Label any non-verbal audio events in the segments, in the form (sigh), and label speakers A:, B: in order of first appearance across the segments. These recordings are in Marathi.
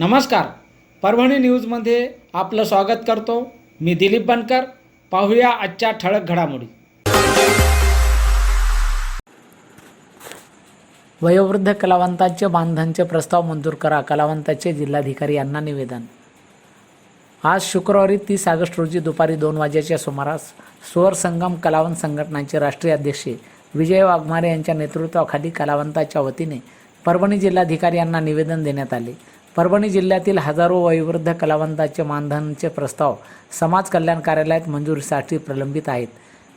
A: नमस्कार. परभणी न्यूजमध्ये आपलं स्वागत करतो. मी दिलीप बनकर. पाहूया आजच्या ठळक घडामोडी. वयोवृद्ध कलावंतांचे बांधांचे प्रस्ताव मंजूर करा कलावंताचे जिल्हाधिकारी यांना निवेदन. आज शुक्रवारी तीस ऑगस्ट रोजी दुपारी दोन वाजेच्या सुमारास स्वर संगम कलावंत संघटनांचे राष्ट्रीय अध्यक्ष विजय वाघमारे यांच्या नेतृत्वाखाली कलावंताच्या वतीने परभणी जिल्हाधिकारी यांना निवेदन देण्यात आले. परभणी जिल्ह्यातील हजारो वयोवृद्ध कलावंतांचे मानधनचे प्रस्ताव समाज कल्याण कार्यालयात मंजुरीसाठी प्रलंबित आहेत.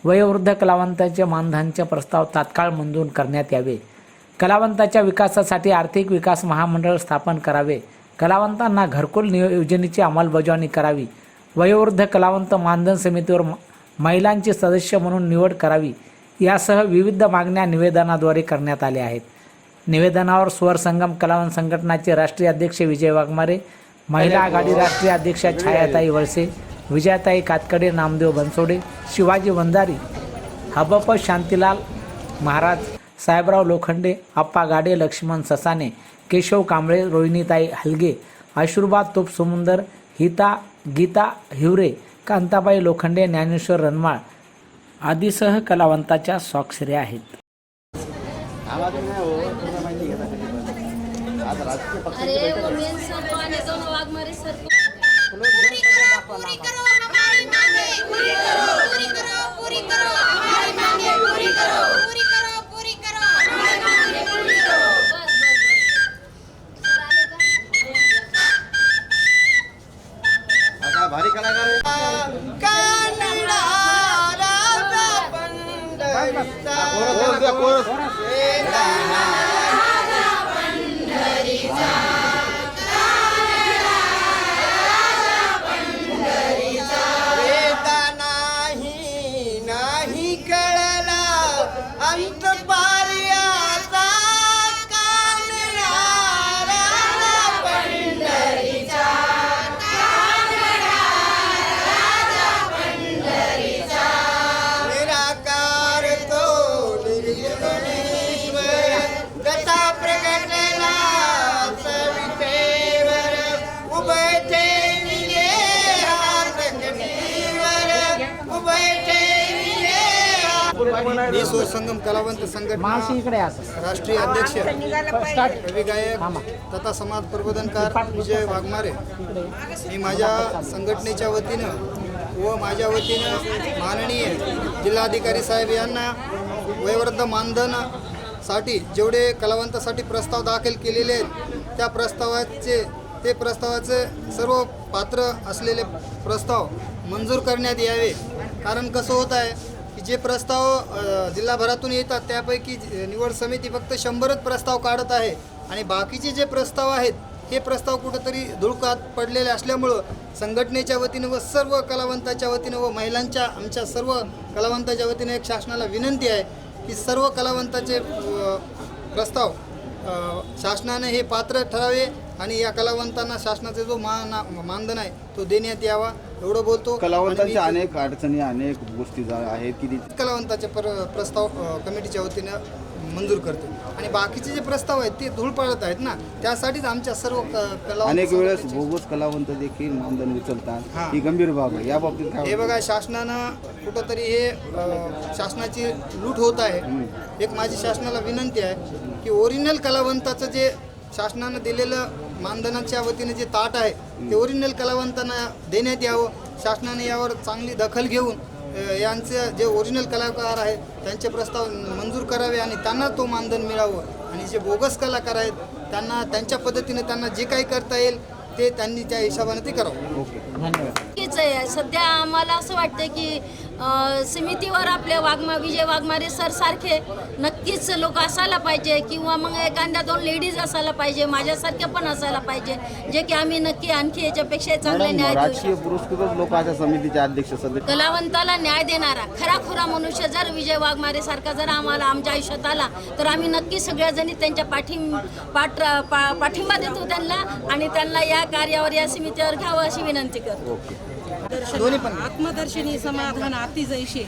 A: वयोवृद्ध कलावंतांचे मानधनचे प्रस्ताव तात्काळ मंजूर करण्यात यावे. कलावंताच्या विकासासाठी आर्थिक विकास महामंडळ स्थापन करावे. कलावंतांना घरकुल नियोजनेची योजनेची अंमलबजावणी करावी. वयोवृद्ध कलावंत मानधन समितीवर महिलांचे सदस्य म्हणून निवड करावी. यासह विविध मागण्या निवेदनाद्वारे करण्यात आल्या आहेत. निवेदनावर स्वर संगम कलावंत संघटनाचे राष्ट्रीय अध्यक्ष विजय वाघमारे महिला आघाडी राष्ट्रीय अध्यक्षा छायाताई वळसे विजयाताई कातकडे नामदेव बनसोडे शिवाजी वंजारी हबप शांतीलाल महाराज साहेबराव लोखंडे आप्पा गाडे लक्ष्मण ससाने केशव कांबळे रोहिणीताई हलगे आशुर्बा तोप समुंदर हिता गीता हिवरे कांताबाई लोखंडे ज्ञानेश्वर रनमाळ आदीसह कलावंताच्या स्वाक्षऱ्या आहेत.
B: अरे वो मेन सर को आने दो ना वाघमारे सर को पूरी करो पूरी करो हमारी मांगे पूरी करो पूरी करो
C: संगम कलावंत संघटना
A: इकडे असं
C: राष्ट्रीय अध्यक्ष कवी गायक तथा समाज प्रबोधनकार विजय वाघमारे. मी माझ्या संघटनेच्या वतीनं व माझ्या वतीनं माननीय जिल्हाधिकारी साहेब यांना वयोवृद्ध मानधनासाठी जेवढे कलावंतासाठी प्रस्ताव दाखल केलेले आहेत त्या प्रस्तावाचे ते प्रस्तावाचे सर्व पात्र असलेले प्रस्ताव मंजूर करण्यात यावे. कारण कसं होत आहे जे प्रस्ताव जिल्हाभरातून येतात त्यापैकी निवड समिती फक्त शंभरच प्रस्ताव काढत आहे. आणि बाकीचे जे प्रस्ताव आहेत हे प्रस्ताव कुठंतरी धुळकात पडलेले असल्यामुळं संघटनेच्या वतीनं व सर्व कलावंताच्या वतीनं व महिलांच्या आमच्या सर्व कलावंताच्या वतीनं एक शासनाला विनंती आहे की सर्व कलावंताचे प्रस्ताव शासनाने हे पात्र ठरावे आणि या कलावंतांना शासनाचा जो मान मानधन आहे तो देण्यात यावा. एवढं बोलतो.
D: कलावंतांच्या
C: आणि मी-
D: अनेक अडचणी अनेक गोष्टी जा- आहेत की
C: कलावंताचे पर प्रस्ताव अ, कमिटीच्या वतीनं मंजूर करते. आणि बाकीचे जे प्रस्ताव आहेत ते धूळ पाडत आहेत ना. त्यासाठीच आमच्या सर्व क- कलावंत
D: अनेक वेळेस
C: संघटनेचे-
D: बोगस कलावंत देखील मानधन. उचलतात. ही. गंभीर बाब आहे. या बाबतीत काय
C: हे बघा शासनानं कुठंतरी हे अ, शासनाची लूट होत आहे. एक माझी शासनाला विनंती आहे की ओरिजिनल कलावंताचं जे शासनानं दिलेलं मानधनाच्या वतीने जे ताट आहे ते ओरिजिनल कलावंतांना देण्यात यावं. शासनाने यावर चांगली दखल घेऊन यांचे जे ओरिजिनल कलाकार आहेत त्यांचे प्रस्ताव मंजूर करावे आणि त्यांना तो मानधन मिळावं. आणि जे बोगस कलाकार आहेत त्यांना त्यांच्या पद्धतीने त्यांना जे काही करता येईल ते त्यांनी त्या हिशोबाने ते करावं.
B: आहे. सध्या आम्हाला असं वाटतं की समितीवर आपले वाघमा विजय वाघमारे सर सारखे नक्कीच लोक असायला पाहिजे किंवा मग एखाद्या दोन लेडीज असायला पाहिजे माझ्यासारखे पण असायला पाहिजे जे की आम्ही नक्की आणखी याच्यापेक्षा चांगले न्याय देऊ
D: राजकीय
B: शकतो.
D: पुरस्कृतच लोक अशा समितीचे अध्यक्ष
B: कलावंताला न्याय देणारा खराखुरा मनुष्य जर विजय वाघमारे सारखा जर आम्हाला आमच्या आयुष्यात आला तर आम्ही नक्की सगळ्याजणी त्यांच्या पाठी पाठ पाठिंबा देतो त्यांना आणि त्यांना या कार्यावर या समितीवर घ्यावं अशी विनंती करतो.
C: दोन्ही पण
E: आत्मदर्शनी समाधान अति जैसे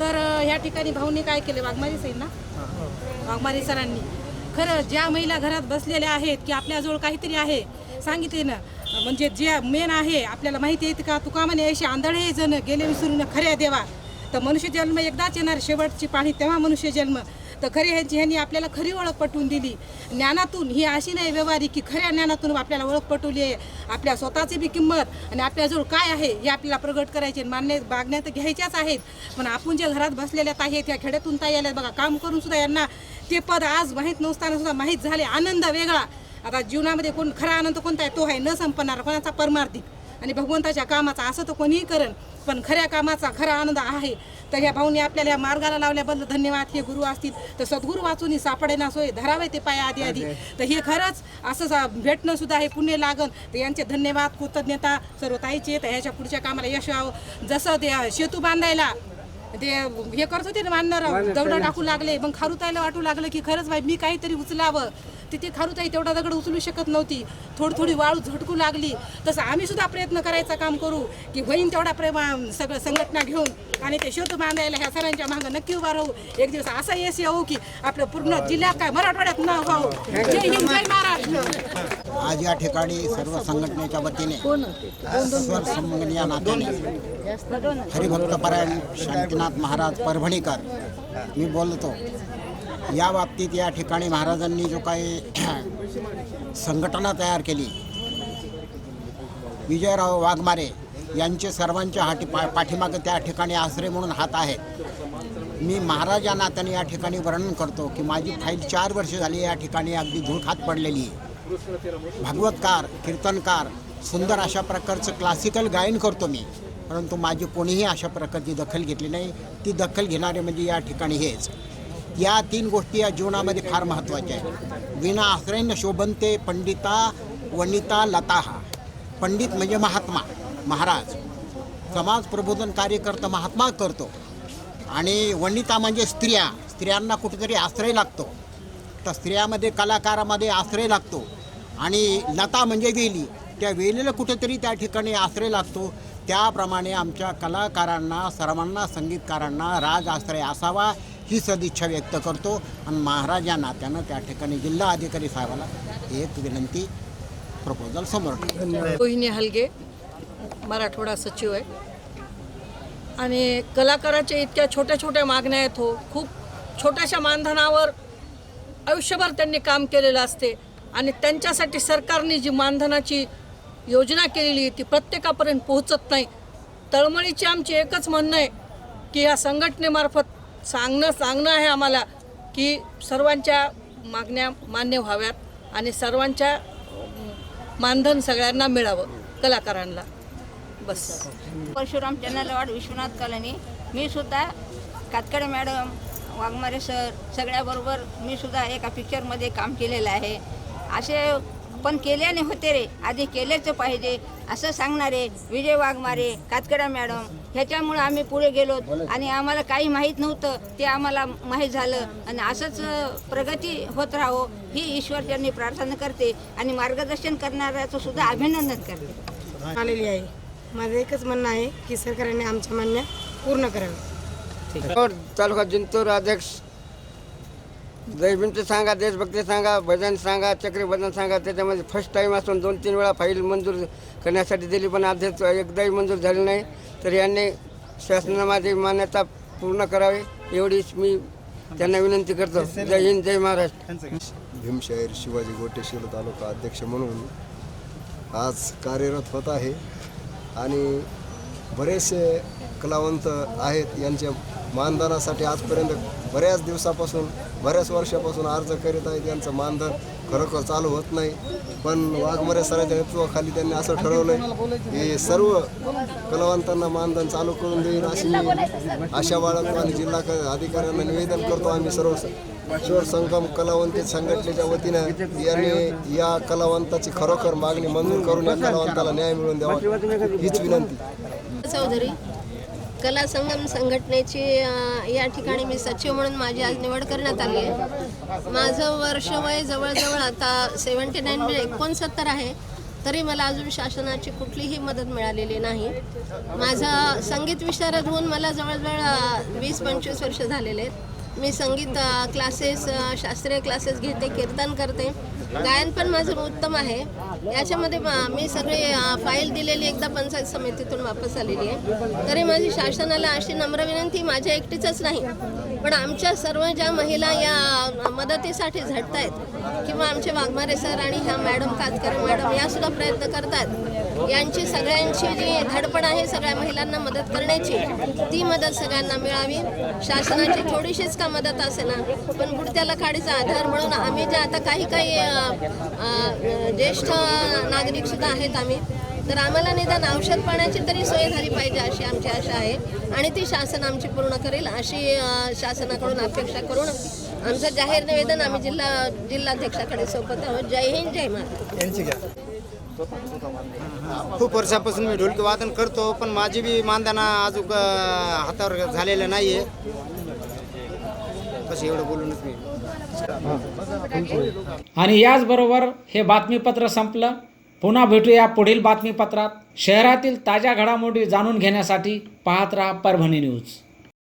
E: तर ह्या ठिकाणी भाऊनी काय केले? वाघमारी साहेब ना वाघमारी सरांनी. खरं ज्या महिला घरात बसलेल्या आहेत की आपल्याजवळ काहीतरी आहे सांगितले ना. म्हणजे जे मेन आहे आपल्याला माहिती आहे का तुका म्हणे असे आंधळे जण गेले विसरून खऱ्या देवा. तर मनुष्य जन्म एकदाच येणार शेवटची पाणी तेव्हा मनुष्य जन्म. तर खरे ह्यांची ह्यांनी आपल्याला खरी ओळख पटवून दिली ज्ञानातून ही अशी नाही व्यवहारिक की खऱ्या ज्ञानातून आपल्याला ओळख पटवली आहे. आपल्या स्वतःची बी किंमत आणि आपल्याजवळ काय आहे हे आपल्याला प्रगट करायचे मान्य बागण्या तर घ्यायच्याच आहेत. पण आपण जे घरात बसलेल्या आहेत त्या खेड्यातून ताई आल्या बघा काम करून सुद्धा यांना ते पद आज माहीत नसताना सुद्धा माहीत झाले. आनंद वेगळा. आता जीवनामध्ये कोण खरा आनंद कोणता आहे तो आहे न संपणार कोणाचा परमार्थिक? आणि भगवंताच्या कामाचा असं तर कोणीही करण पण खऱ्या कामाचा खरा आनंद आहे. तर ह्या भाऊनी आपल्याला या मार्गाला लावल्याबद्दल धन्यवाद. हे गुरु असतील तर सद्गुरू वाचून सापडेना सोय धरावे ते पाया आधी आधी. तर हे खरंच असं भेटणं सुद्धा हे पुण्य लागन. तर यांचे धन्यवाद कृतज्ञता सर्व ताईचे. तर ह्याच्या पुढच्या कामाला यश यावं जसं ते सेतू बांधायला ते हे करत होते ना मानणार? दगड टाकू लागले. मग खारुताईला वाटू लागलं की खरंच बाई मी काहीतरी उचलावं. तिथे खारुताई तेवढा दगड उचलू शकत नव्हती. थोडी थोडी वाळू झटकू लागली. तसं आम्ही सुद्धा प्रयत्न करायचा काम करू की होईन तेवढा प्रेमा सगळं संघटना घेऊन आणि ते शेत बांधायला ह्या सरांच्या मागं नक्की उभा राहू. एक दिवस असा यश येऊ की आपलं पूर्ण जिल्ह्यात काय मराठवाड्यात न व्हावं. जय हिंद जय महाराष्ट्र.
F: आज या ठिकाणी सर्व संघटनेच्या वतीने या नात्याने हरिभक्तपरायण शांतीनाथ महाराज परभणीकर. मी बोलतो. या बाबतीत या ठिकाणी महाराजांनी जो काही (clears throat) संघटना तयार केली विजयराव वाघमारे यांचे सर्वांच्या हाटी पा पाठीमागं त्या ठिकाणी आश्रय म्हणून हात आहेत. मी महाराज या नात्याने या ठिकाणी वर्णन करतो की माझी फाईल चार वर्ष झाली या ठिकाणी अगदी धुळखात पडलेली. आहे भागवतकार कीर्तनकार सुंदर अशा प्रकारचं क्लासिकल गायन करतो मी. परंतु माझी कोणीही अशा प्रकारची दखल घेतली नाही. ती दखल घेणारे म्हणजे या ठिकाणी हेच. या तीन गोष्टी या जीवनामध्ये फार महत्त्वाच्या आहेत. विना आश्रयन शोभनते पंडिता वनिता लता. पंडित म्हणजे महात्मा महाराज. समाज प्रबोधन कार्य करतं महात्मा करतो. आणि वनिता म्हणजे स्त्रिया. स्त्रियांना कुठेतरी आश्रय लागतो. तर स्त्रियामध्ये कलाकारामध्ये आश्रय लागतो. आणि लता म्हणजे वेली. त्या वेलीला कुठेतरी त्या ठिकाणी आश्रय लागतो. त्याप्रमाणे आमच्या कलाकारांना सर्वांना संगीतकारांना राज आश्रय असावा. ही सदिच्छा व्यक्त करतो आणि महाराज या नात्यानं त्या ठिकाणी जिल्हा अधिकारी साहेबाला एक विनंती प्रपोजल समोर
G: रोहिणी हलगे मराठवाडा सचिव आहे. आणि कलाकाराच्या इतक्या छोट्या छोट्या मागण्या आहेत हो. खूप छोट्याशा मानधनावर आयुष्यभर त्यांनी काम केलेलं असते. आणि त्यांच्यासाठी सरकारने जी मानधनाची योजना केलेली आहे ती प्रत्येकापर्यंत पोहोचत नाही. तळमळीची आमची एकच म्हणणं आहे की या संघटनेमार्फत सांगणं सांगणं आहे आम्हाला की सर्वांच्या मागण्या मान्य व्हाव्यात आणि सर्वांच्या मानधन सगळ्यांना मिळावं कलाकारांना. बस.
H: परशुराम चंद्रवाड विश्वनाथ कॉलनी. मी सुद्धा कातकडे मॅडम वाघमारे सर सगळ्याबरोबर मी सुद्धा एका पिक्चरमध्ये काम केलेलं आहे. असे पण केल्याने होते रे. आधी केलेच पाहिजे. असं सांगणारे विजय वाघमारे कातकडा मॅडम ह्याच्यामुळं आम्ही पुढे गेलो आणि आम्हाला काही माहीत नव्हतं. ते आम्हाला माहीत झालं आणि असंच प्रगती होत राहो ही ईश्वरचरणी प्रार्थना करते आणि मार्गदर्शन करणाऱ्याचं सुद्धा अभिनंदन करते.
I: आलेली आहे. माझं एकच म्हणणं आहे की सरकारने आमच्या मान्य पूर्ण करावी.
J: तालुका जिंतूर अध्यक्ष जयभीमचे सांगा देशभक्ती सांगा भजन सांगा चक्रीभजन सांगा. त्याच्यामध्ये फर्स्ट टाईम असून दोन तीन वेळा फाईल मंजूर करण्यासाठी दिली पण अध्यक्ष एकदाही मंजूर झाली नाही. तर यांनी शासनामध्ये मान्यता पूर्ण करावी एवढीच मी त्यांना विनंती करतो. जय हिंद जय महाराष्ट्र.
K: भीमशाहीर शिवाजी गोटे तालुका अध्यक्ष म्हणून आज कार्यरत होत आहे आणि बरेचसे कलावंत आहेत यांच्या मानधनासाठी आजपर्यंत बऱ्याच दिवसापासून बऱ्याच वर्षापासून अर्ज करीत आहेत यांचं मानधन खरोखर चालू होत नाही. पण वाघमरे सरांच्या नेतृत्वाखाली त्यांनी असं ठरवलं की सर्व कलावंतांना मानधन चालू करून देईल अशी मी आशा बाळगतो आणि जिल्हा क- अधिकाऱ्यांना निवेदन करतो आम्ही सर्व शोर संगम कलावंती संघटनेच्या वतीनं यांनी या कलावंताची खरोखर मागणी मंजूर करून या कलावंताला न्याय मिळवून द्यावा हीच विनंती.
B: चौधरी कला संगम संघटनेची या ठिकाणी मी सचिव म्हणून माझी आज निवड करण्यात आली आहे. माझं वर्ष वय जवळजवळ आता सेवन्टी नाईन म्हणजे एकोणसत्तर आहे तरी मला अजून शासनाची कुठलीही मदत मिळालेली नाही. माझा संगीत विशारद होऊन मला जवळजवळ वीस पंचवीस वर्ष झालेले आहेत. मी संगीत क्लासेस शास्त्रीय क्लासेस घेते कीर्तन करते. गायन पण माझं उत्तम आहे. याच्यामध्ये मी सगळी फाईल दिलेली एकदा पंचायत समितीतून वापस आलेली आहे. तरी माझी शासनाला अशी नम्र विनंती माझ्या एकटीचंच नाही पण आमच्या सर्व ज्या महिला या मदतीसाठी झटत आहेत किंवा आमचे वाघमारे सर आणि ह्या मॅडम कातकरे मॅडम यासुद्धा प्रयत्न करतात यांची सगळ्यांची जी धडपड आहे सगळ्या महिलांना मदत करण्याची ती मदत सगळ्यांना मिळावी. शासनाची थोडीशीच का मदत असे ना पण बुडत्याला खाडीचा आधार म्हणून आम्ही जे आता काही काही ज्येष्ठ नागरिक सुद्धा आहेत आम्ही तर आम्हाला निदान औषध पाण्याची तरी सोय झाली पाहिजे अशी आमची आशा आहे आणि ती शासन आमची पूर्ण करेल अशी शासनाकडून अपेक्षा करून आमचं जाहीर निवेदन आम्ही जिल्हा जिल्हाध्यक्षाकडे सोबत आहोत. जय हिंद जय महाराज
L: खूप वर्षापासून मी ढोलकी वादन करतो पण माझी बी मानधना अजून हातावर झालेलं नाही आहे बस एवढं बोलूनच मी.
D: आणि याचबरोबर हे बातमीपत्र संपलं. पुन्हा भेटूया पुढील बातमीपत्रात. शहरातील ताज्या घडामोडी जाणून घेण्यासाठी पाहत राहा परभणी न्यूज.